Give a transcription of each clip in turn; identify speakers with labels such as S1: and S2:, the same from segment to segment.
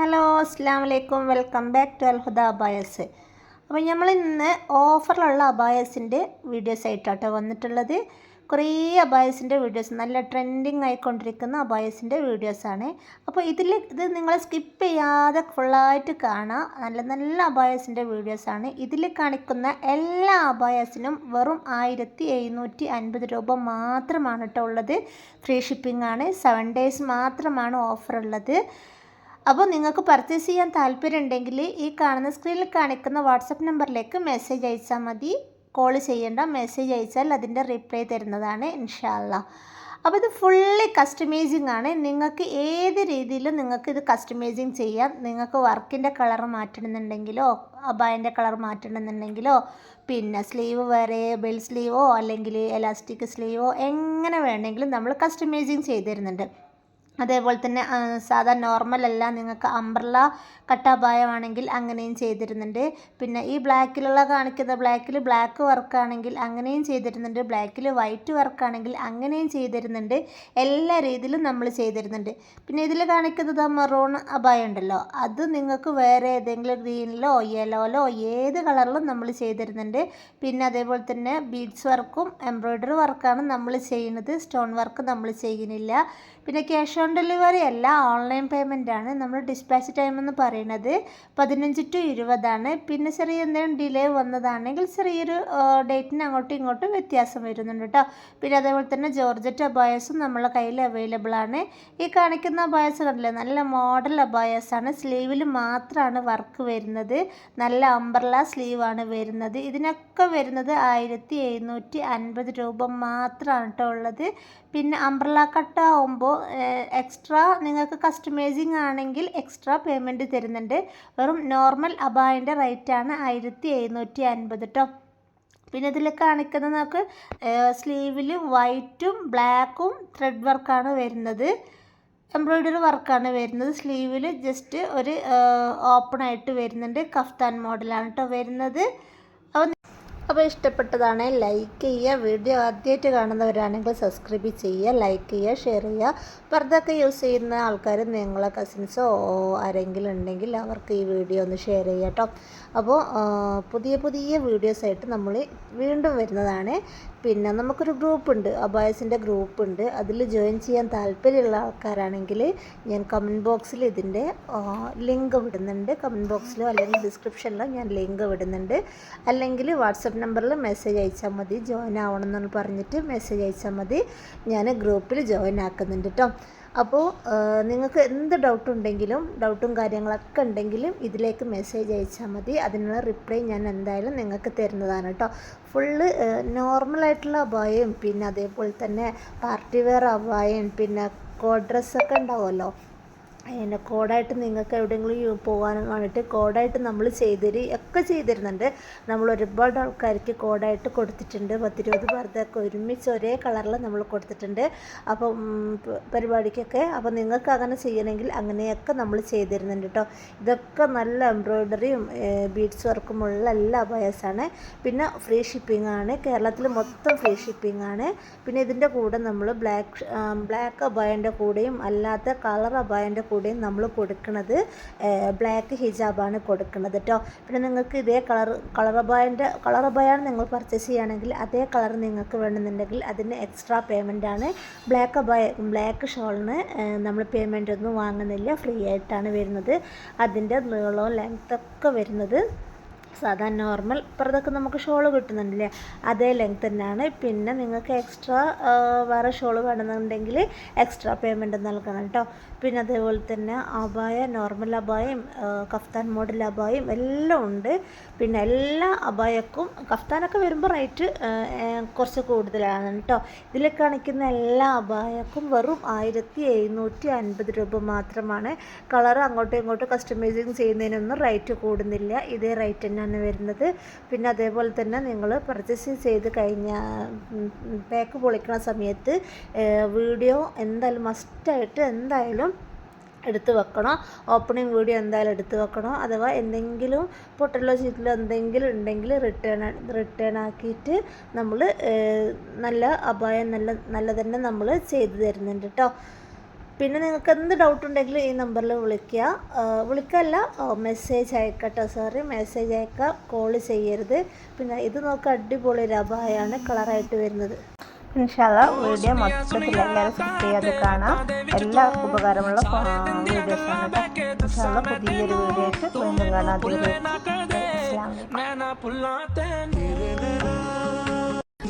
S1: Hello അസ്സാം വലൈക്കും welcome back to Alhuda abayas. അപ്പോൾ നമ്മൾ ഇന്ന് ഓഫറിലുള്ള അബായസിന്റെ വീഡിയോസ് ആയിട്ടാട്ടോ വന്നിട്ടുള്ളത്. കുറേ അബായസിന്റെ വീഡിയോസ് നല്ല ട്രെൻഡിങ് ആയിക്കൊണ്ടിരിക്കുന്ന അബായസിന്റെ വീഡിയോസാണ് അപ്പോൾ ഇതിൽ ഇത് നിങ്ങൾ സ്കിപ്പ് ചെയ്യാതെ ഫുള്ളായിട്ട് കാണാം. നല്ല നല്ല അബായസിന്റെ വീഡിയോസാണ് ഇതിൽ കാണിക്കുന്ന എല്ലാ അബായസിനും വെറും ആയിരത്തി എഴുന്നൂറ്റി അൻപത് രൂപ മാത്രമാണ് കേട്ടോ ഉള്ളത്. ഫ്രീ ഷിപ്പിംഗ് ആണ്. സെവൻ ഡേയ്സ് മാത്രമാണ് ഓഫർ ഉള്ളത്. അപ്പോൾ നിങ്ങൾക്ക് പർച്ചേസ് ചെയ്യാൻ താല്പര്യം ഉണ്ടെങ്കിൽ ഈ കാണുന്ന സ്ക്രീനിൽ കാണിക്കുന്ന വാട്സപ്പ് നമ്പറിലേക്ക് മെസ്സേജ് അയച്ചാൽ മതി. കോൾ ചെയ്യേണ്ട മെസ്സേജ് അയച്ചാൽ അതിന്റെ റിപ്ലൈ തരുന്നതാണ് ഇൻഷാല്ല അപ്പോൾ ഇത് ഫുള്ളി കസ്റ്റമൈസിങ് ആണ്. നിങ്ങൾക്ക് ഏത് രീതിയിലും നിങ്ങൾക്ക് ഇത് കസ്റ്റമൈസിങ് ചെയ്യാം. നിങ്ങൾക്ക് വർക്കിന്റെ കളർ മാറ്റണമെന്നുണ്ടെങ്കിലോ അബായന്റെ കളർ മാറ്റണമെന്നുണ്ടെങ്കിലോ പിന്നെ സ്ലീവ് വേറെ ബെൽ സ്ലീവോ അല്ലെങ്കിൽ എലാസ്റ്റിക് സ്ലീവോ എങ്ങനെ വേണമെങ്കിലും നമ്മൾ കസ്റ്റമൈസിങ് ചെയ്തു തരുന്നുണ്ട്. അതേപോലെ തന്നെ സാധാ നോർമൽ അല്ല നിങ്ങൾക്ക് അംബ്രല കട്ടാപായമാണെങ്കിൽ അങ്ങനെയും ചെയ്തിരുന്നുണ്ട്. പിന്നെ ഈ ബ്ലാക്കിലുള്ള കാണിക്കുന്ന ബ്ലാക്കിൽ ബ്ലാക്ക് വർക്കാണെങ്കിൽ അങ്ങനെയും ചെയ്തിരുന്നുണ്ട്. ബ്ലാക്കിൽ വൈറ്റ് വർക്കാണെങ്കിൽ അങ്ങനെയും ചെയ്തിരുന്നുണ്ട്. എല്ലാ രീതിയിലും നമ്മൾ ചെയ്തിരുന്നുണ്ട്. പിന്നെ ഇതിൽ കാണിക്കുന്നത് മെറൂൺ അബായ ഉണ്ടല്ലോ. അത് നിങ്ങൾക്ക് വേറെ ഏതെങ്കിലും ഗ്രീനിലോ യെല്ലോയിലോ ഏത് കളറിലും നമ്മൾ ചെയ്തിരുന്നുണ്ട്. പിന്നെ അതേപോലെ തന്നെ ബീഡ്സ് വർക്കും എംബ്രോയ്ഡറി വർക്കാണ് നമ്മൾ ചെയ്യുന്നത്. സ്റ്റോൺ വർക്ക് നമ്മൾ ചെയ്യുന്നില്ല. പിന്നെ ക്യാഷ് ഓൺ ഡെലിവറി അല്ല ഓൺലൈൻ പേയ്മെന്റ് ആണ്. നമ്മൾ ഡിസ്പാച്ച് ടൈം എന്ന് പറയുന്നത് പതിനഞ്ച് ടു ഇരുപതാണ്. പിന്നെ ചെറിയ എന്തെങ്കിലും ഡിലേ വന്നതാണെങ്കിൽ ചെറിയൊരു ഡേറ്റിന് അങ്ങോട്ടും ഇങ്ങോട്ടും വ്യത്യാസം വരുന്നുണ്ട് കേട്ടോ പിന്നെ അതേപോലെ തന്നെ ജോർജറ്റ് അബായസും നമ്മളെ കയ്യിൽ അവൈലബിൾ ആണ്. ഈ കാണിക്കുന്ന അബായസ് കണ്ടില്ലേ? നല്ല മോഡൽ അബായസ് ആണ്. സ്ലീവിൽ മാത്രമാണ് വർക്ക് വരുന്നത്. നല്ല അംബ്രല സ്ലീവാണ് വരുന്നത്. ഇതിനൊക്കെ വരുന്നത് ആയിരത്തി എഴുന്നൂറ്റി അൻപത് രൂപ മാത്രമാണ് കേട്ടോ ഉള്ളത്. പിന്നെ അംബ്രല കട്ടാവുമ്പോൾ എക്സ്ട്രാ നിങ്ങൾക്ക് കസ്റ്റമൈസിങ് ആണെങ്കിൽ എക്സ്ട്രാ പേയ്മെന്റ് തരുന്നുണ്ട്. വെറും നോർമൽ അബായന്റെ റേറ്റാണ് ആയിരത്തി എഴുന്നൂറ്റി അൻപത് കേട്ടോ പിന്നെ ഇതിൽ കാണിക്കുന്നത് നമുക്ക് സ്ലീവിൽ വൈറ്റും ബ്ലാക്കും ത്രെഡ് വർക്കാണ് വരുന്നത്. എംബ്രോയ്ഡറി വർക്കാണ് വരുന്നത്. സ്ലീവിൽ ജസ്റ്റ് ഒരു ഓപ്പൺ ആയിട്ട് വരുന്നുണ്ട്. കഫ്താൻ മോഡലാണ് കേട്ടോ വരുന്നത്. അപ്പോൾ ഇഷ്ടപ്പെട്ടതാണ് ലൈക്ക് ചെയ്യുക. വീഡിയോ ആദ്യമായിട്ട് കാണുന്നവരാണെങ്കിൽ സബ്സ്ക്രൈബ് ചെയ്യുക ലൈക്ക് ചെയ്യുക ഷെയർ ചെയ്യുക. വെറുതൊക്കെ യൂസ് ചെയ്യുന്ന ആൾക്കാർ നിങ്ങളെ കസിൻസോ ആരെങ്കിലും ഉണ്ടെങ്കിൽ അവർക്ക് ഈ വീഡിയോ ഒന്ന് ഷെയർ ചെയ്യാം കേട്ടോ അപ്പോൾ പുതിയ പുതിയ വീഡിയോസായിട്ട് നമ്മൾ വീണ്ടും വരുന്നതാണ്. പിന്നെ നമുക്കൊരു ഗ്രൂപ്പ് ഉണ്ട് അബായസിന്റെ ഗ്രൂപ്പ് ഉണ്ട് അതിൽ ജോയിൻ ചെയ്യാൻ താല്പര്യമുള്ള ആൾക്കാരാണെങ്കിൽ ഞാൻ കമന്റ് ബോക്സിൽ ഇതിന്റെ ലിങ്ക് വിടുന്നുണ്ട്. കമന്റ് ബോക്സിലോ അല്ലെങ്കിൽ ഡിസ്ക്രിപ്ഷനിലോ ഞാൻ ലിങ്ക് വിടുന്നുണ്ട്. അല്ലെങ്കിൽ വാട്സപ്പ് നമ്പറിൽ മെസ്സേജ് അയച്ചാൽ മതി. ജോയിൻ ആവണം പറഞ്ഞിട്ട് മെസ്സേജ് അയച്ചാൽ മതി. ഞാൻ ഗ്രൂപ്പിൽ ജോയിൻ ആക്കുന്നുണ്ട് കേട്ടോ അപ്പോൾ നിങ്ങൾക്ക് എന്ത് ഡൗട്ട് ഉണ്ടെങ്കിലും ഡൗട്ടും കാര്യങ്ങളൊക്കെ ഉണ്ടെങ്കിലും ഇതിലേക്ക് മെസ്സേജ് അയച്ചാൽ മതി. അതിനുള്ള റിപ്ലൈ ഞാൻ എന്തായാലും നിങ്ങൾക്ക് തരുന്നതാണ് കേട്ടോ ഫുള്ള് നോർമലായിട്ടുള്ള അബായയും പിന്നെ അതേപോലെ തന്നെ പാർട്ടി വെയർ അബായയും പിന്നെ കോഡ് ഡ്രസ്സൊക്കെ ഉണ്ടാവുമല്ലോ. അതിന്റെ കോഡായിട്ട് നിങ്ങൾക്ക് എവിടെയെങ്കിലും പോകാനും വേണ്ടിയിട്ട് കോഡായിട്ട് നമ്മൾ ചെയ്തരി ഒക്കെ ചെയ്തിരുന്നുണ്ട്. നമ്മൾ ഒരുപാട് ആൾക്കാർക്ക് കോഡായിട്ട് കൊടുത്തിട്ടുണ്ട്. പത്തിരുപത് പേർക്കൊക്കെ ഒരുമിച്ച് ഒരേ കളറിൽ നമ്മൾ കൊടുത്തിട്ടുണ്ട്. അപ്പം പരിപാടിക്കൊക്കെ അപ്പം നിങ്ങൾക്ക് അങ്ങനെ ചെയ്യണമെങ്കിൽ അങ്ങനെയൊക്കെ നമ്മൾ ചെയ്തിരുന്നുണ്ട് കേട്ടോ. ഇതൊക്കെ നല്ല എംബ്രോയ്ഡറിയും ബീഡ്സ് വർക്കുമുള്ള എല്ലാ ബയസാണ് പിന്നെ ഫ്രീ ഷിപ്പിംഗ് ആണ് കേരളത്തിൽ മൊത്തം ഫ്രീ ഷിപ്പിംഗ് ആണ് പിന്നെ ഇതിന്റെ കൂടെ നമ്മൾ ബ്ലാക്ക് ബ്ലാക്ക് അബായന്റെ കൂടെയും അല്ലാത്ത കളർ അബായന്റെ കൂടെയും നമ്മൾ കൊടുക്കുന്നത് ബ്ലാക്ക് ഹിജാബാണ് കൊടുക്കുന്നത് കേട്ടോ പിന്നെ നിങ്ങൾക്ക് ഇതേ കളർ കളർ അബായാണ് നിങ്ങൾ പർച്ചേസ് ചെയ്യുകയാണെങ്കിൽ അതേ കളർ നിങ്ങൾക്ക് വേണമെന്നുണ്ടെങ്കിൽ അതിന് എക്സ്ട്രാ പേയ്മെന്റ് ആണ്. ബ്ലാക്ക് അബായ ബ്ലാക്ക് ഷോളിന് നമ്മൾ പേയ്മെന്റ് ഒന്നും വാങ്ങുന്നില്ല. ഫ്രീ ആയിട്ടാണ് വരുന്നത്. അതിന്റെ നീളവും ലെങ്ത്തൊക്കെ വരുന്നത്. സാധാ നോർമൽ ഇപ്പുറത്തൊക്കെ നമുക്ക് ഷോൾ കിട്ടുന്നുണ്ടല്ലേ അതേ ലെങ്ത് തന്നെയാണ്. പിന്നെ നിങ്ങൾക്ക് എക്സ്ട്രാ വേറെ ഷോൾ വേണമെന്നുണ്ടെങ്കിൽ എക്സ്ട്രാ പേയ്മെന്റ് നൽകണം കേട്ടോ. പിന്നെ അതേപോലെ തന്നെ അബായ നോർമൽ അബായും കഫ്താൻ മോഡൽ അബായും എല്ലാം ഉണ്ട്. പിന്നെ എല്ലാ അബായക്കും കഫ്താനൊക്കെ വരുമ്പോൾ റേറ്റ് കുറച്ച് കൂടുതലാണ് കേട്ടോ. ഇതിൽ കാണിക്കുന്ന എല്ലാ അബായക്കും വെറും ആയിരത്തി എഴുന്നൂറ്റി അൻപത് രൂപ മാത്രമാണ്. കളർ അങ്ങോട്ടും ഇങ്ങോട്ടും കസ്റ്റമൈസിങ് ചെയ്യുന്നതിനൊന്നും റേറ്റ് കൂടുന്നില്ല. ഇതേ റേറ്റ് തന്നെയാണ് വരുന്നത്. പിന്നെ അതേപോലെ തന്നെ നിങ്ങൾ പർച്ചേസ് ചെയ്ത് കഴിഞ്ഞ പാക്ക് പൊളിക്കുന്ന സമയത്ത് വീഡിയോ എന്തായാലും മസ്റ്റായിട്ട് എന്തായാലും എടുത്തു വെക്കണം? ഓപ്പണിംഗ് വീഡിയോ എന്തായാലും എടുത്തു വെക്കണം? അഥവാ എന്തെങ്കിലും പൊട്ടലോ ചീറ്റിലോ എന്തെങ്കിലും ഉണ്ടെങ്കിൽ റിട്ടേൺ റിട്ടേൺ ആക്കിയിട്ട് നമ്മൾ നല്ല അപായം നല്ല നല്ല തന്നെ നമ്മൾ ചെയ്തു തരുന്നുണ്ട് കേട്ടോ പിന്നെ നിങ്ങൾക്ക് എന്ത് ഡൗട്ട് ഉണ്ടെങ്കിലും ഈ നമ്പറിൽ വിളിക്കുക. വിളിക്കല്ല. മെസ്സേജ് അയക്കട്ടെ സോറി മെസ്സേജ് അയക്കുക. കോൾ ചെയ്യരുത്. പിന്നെ ഇത് നോക്കുക അടിപൊളി രഭായാണ് കളറായിട്ട് വരുന്നത്. ഇൻഷാല്ല വീഡിയോ മൊത്തത്തിൽ എല്ലാവരും സ്കിപ്പ് ചെയ്യാതെ കാണാം. എല്ലാവർക്കും ഉപകാരമുള്ള വീഡിയോസാണ് ഇൻഷാല്ല പുതിയൊരു വീഡിയോ ആയിട്ട് വീണ്ടും കാണാം.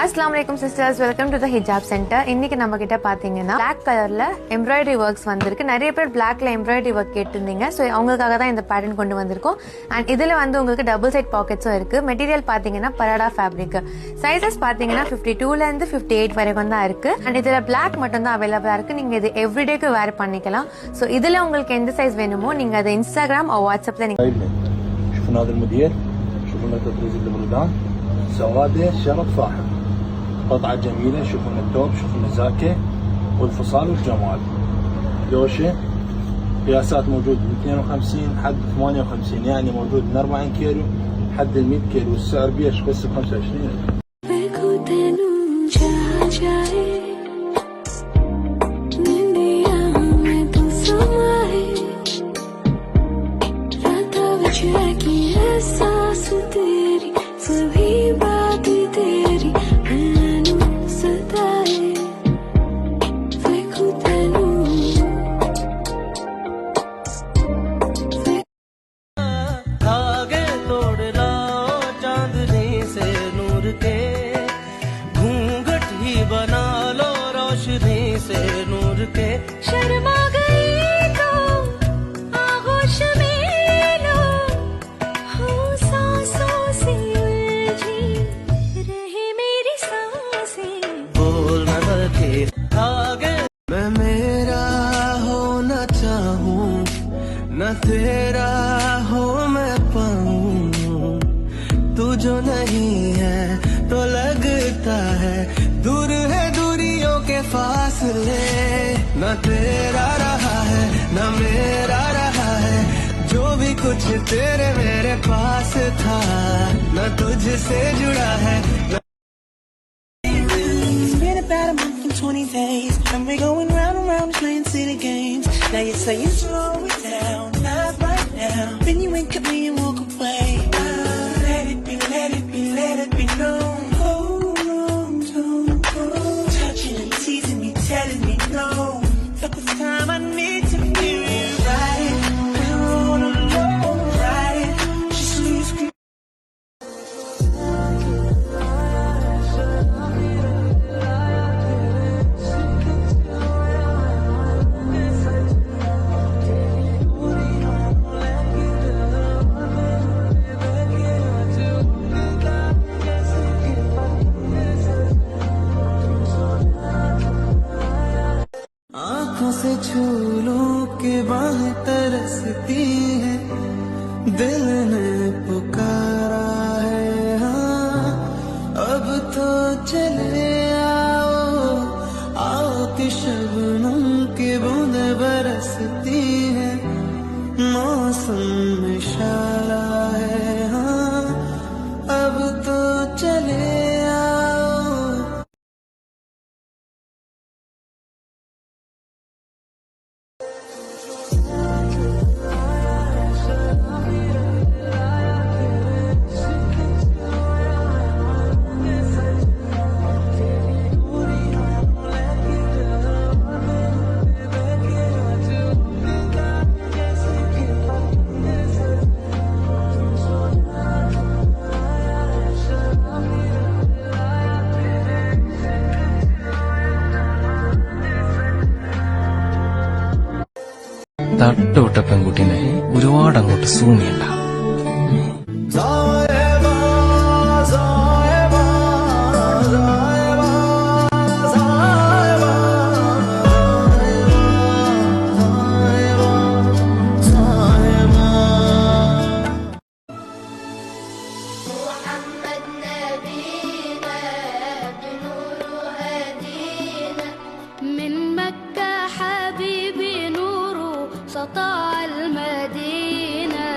S2: அஸ்லாம் வலைக்கம் சிஸ்டர்ஸ் வெல்கம் டு த ஹிஜாப் சென்டர் இன்னைக்கு நம்ம கிட்ட பாத்தீங்கன்னா Black கலர்ல எம்ப்ராய்டரி ஒர்க்ஸ் வந்திருக்கு நிறைய பேர் பிளாக்ல எம்ப்ராய்டரி ஒர்க் கேட்டிருந்தீங்க ஸோ அவங்களுக்காக தான் இந்த பேட்டர்ன் கொண்டு வந்திருக்கோம் அண்ட் இதுல வந்து உங்களுக்கு டபுள் சைட் பாக்கெட்ஸும் இருக்கு மெட்டீரியல் பாத்தீங்கன்னா பராடா ஃபேப்ரிக் சைசஸ் பாத்தீங்கன்னா ஃபிஃப்டி டூல இருந்து ஃபிஃப்டி எயிட் வரைக்கும் தான் இருக்கு அண்ட் இதுல பிளாக் மட்டும் தான் அவைலபிளா இருக்கு நீங்க இது எவ்ரிடேக்கு வேர் பண்ணிக்கலாம் ஸோ இதுல உங்களுக்கு எந்த சைஸ் வேணுமோ நீங்க அதை இன்ஸ்டாகிராம் வாட்ஸ்அப்ல நீங்க
S3: طيب شوفوا هذا المدير شوفوا لنا تطريز البلدان سواده شرف فاحم قطعة جميلة شوفوا التوب شوفوا زاكي والفصال والجمال. دوشة. قياسات موجود من 52 حد 58 يعني موجود من 40 كيلو حد ال 100 كيلو. والسعر بيش بس ب 25 ألف
S4: तू
S5: जो नहीं है तो लगता है दूर है दूरियों के फासले न तेरा रहा है न मेरा रहा है जो भी कुछ तेरे मेरे पास था न तुझसे जुड़ा है
S6: about a month and 20 days, and we're going round and round playing silly games. Now you're saying slow it down, not right now. Then you wink at me and walk away. Ah, let it be known.
S5: झूलों के बाह तरसती है दिल में। Bye.
S7: തട്ടുവിട്ട പെൺകുട്ടീനെ ഒരുപാട് അങ്ങോട്ട് zoom قطاع
S8: المدينة.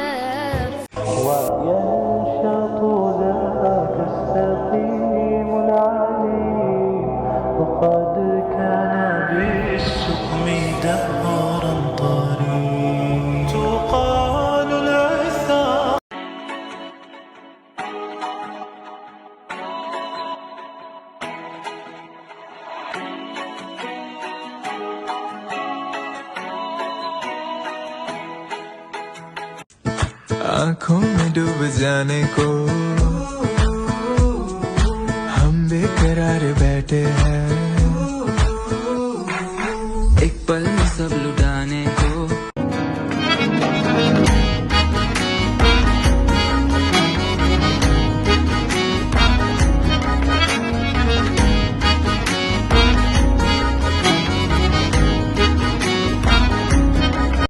S8: وينشط ذاك السقيم العليم وقد كان بالسقم دهرا طريق. تقال العثار.
S9: आँखों में डूब जाने को। हम बेकरार बैठे हैं।